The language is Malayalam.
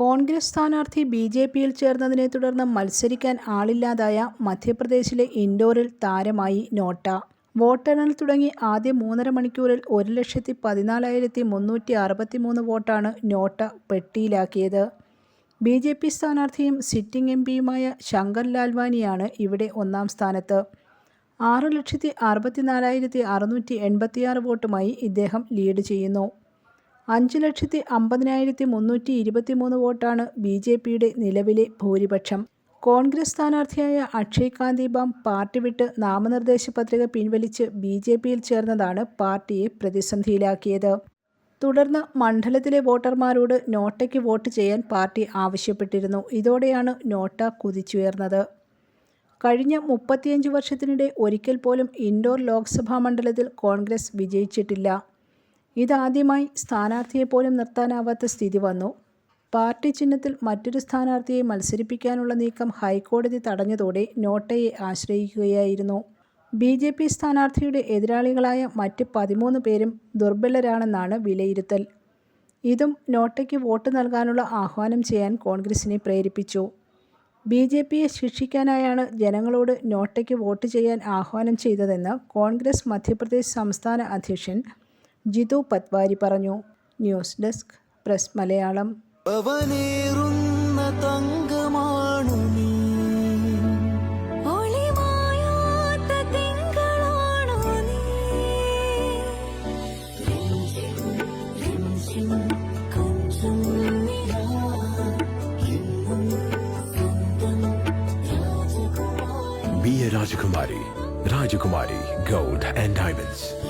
കോൺഗ്രസ് സ്ഥാനാർത്ഥി ബി ജെ പിയിൽ ചേർന്നതിനെ തുടർന്ന് മത്സരിക്കാൻ ആളില്ലാതായ മധ്യപ്രദേശിലെ ഇൻഡോറിൽ താരമായി നോട്ട. വോട്ടെണ്ണൽ തുടങ്ങി ആദ്യ മൂന്നര മണിക്കൂറിൽ ഒരു ലക്ഷത്തി പതിനാലായിരത്തി മുന്നൂറ്റി അറുപത്തി മൂന്ന് വോട്ടാണ് നോട്ട പെട്ടിയിലാക്കിയത്. ബി ജെ പി സ്ഥാനാർത്ഥിയും സിറ്റിംഗ് എം പിയുമായ ശങ്കർ ലാൽവാനിയാണ് ഇവിടെ ഒന്നാം സ്ഥാനത്ത്. ആറ് ലക്ഷത്തി അറുപത്തിനാലായിരത്തി അറുന്നൂറ്റി എൺപത്തിയാറ് വോട്ടുമായി ഇദ്ദേഹം ലീഡ് ചെയ്യുന്നു. അഞ്ച് ലക്ഷത്തി അമ്പതിനായിരത്തി മുന്നൂറ്റി ഇരുപത്തി മൂന്ന് വോട്ടാണ് ബി ജെ പിയുടെ നിലവിലെ ഭൂരിപക്ഷം. കോൺഗ്രസ് സ്ഥാനാർത്ഥിയായ അക്ഷയ് കാന്തിബാം പാർട്ടി വിട്ട് നാമനിർദ്ദേശ പത്രിക പിൻവലിച്ച് ബി ജെ പിയിൽ ചേർന്നതാണ് പാർട്ടിയെ പ്രതിസന്ധിയിലാക്കിയത്. തുടർന്ന് മണ്ഡലത്തിലെ വോട്ടർമാരോട് നോട്ടയ്ക്ക് വോട്ട് ചെയ്യാൻ പാർട്ടി ആവശ്യപ്പെട്ടിരുന്നു. ഇതോടെയാണ് നോട്ട കുതിച്ചുയർന്നത്. കഴിഞ്ഞ മുപ്പത്തിയഞ്ച് വർഷത്തിനിടെ ഒരിക്കൽ പോലും ഇൻഡോർ ലോക്സഭാ മണ്ഡലത്തിൽ കോൺഗ്രസ് വിജയിച്ചിട്ടില്ല. ഇതാദ്യമായി സ്ഥാനാർത്ഥിയെ പോലും നിർത്താനാവാത്ത സ്ഥിതി വന്നു. പാർട്ടി ചിഹ്നത്തിൽ മറ്റൊരു സ്ഥാനാർത്ഥിയെ മത്സരിപ്പിക്കാനുള്ള നീക്കം ഹൈക്കോടതി തടഞ്ഞതോടെ നോട്ടയെ ആശ്രയിക്കുകയായിരുന്നു. ബി ജെ പി സ്ഥാനാർത്ഥിയുടെ എതിരാളികളായ മറ്റ് പതിമൂന്ന് പേരും ദുർബലരാണെന്നാണ് വിലയിരുത്തൽ. ഇതും നോട്ടയ്ക്ക് വോട്ട് നൽകാനുള്ള ആഹ്വാനം ചെയ്യാൻ കോൺഗ്രസിനെ പ്രേരിപ്പിച്ചു. ബി ജെ പിയെ ശിക്ഷിക്കാനായാണ് ജനങ്ങളോട് നോട്ടയ്ക്ക് വോട്ട് ചെയ്യാൻ ആഹ്വാനം ചെയ്തതെന്ന് കോൺഗ്രസ് മധ്യപ്രദേശ് സംസ്ഥാന അധ്യക്ഷൻ ജിതു പത്വാരി പറഞ്ഞു ന്യൂസ് ഡെസ്ക് പ്രസ് മലയാളം തങ്കമാണു രാജകുമാരി Be a Rajakumari. Rajakumari Gold and Diamonds.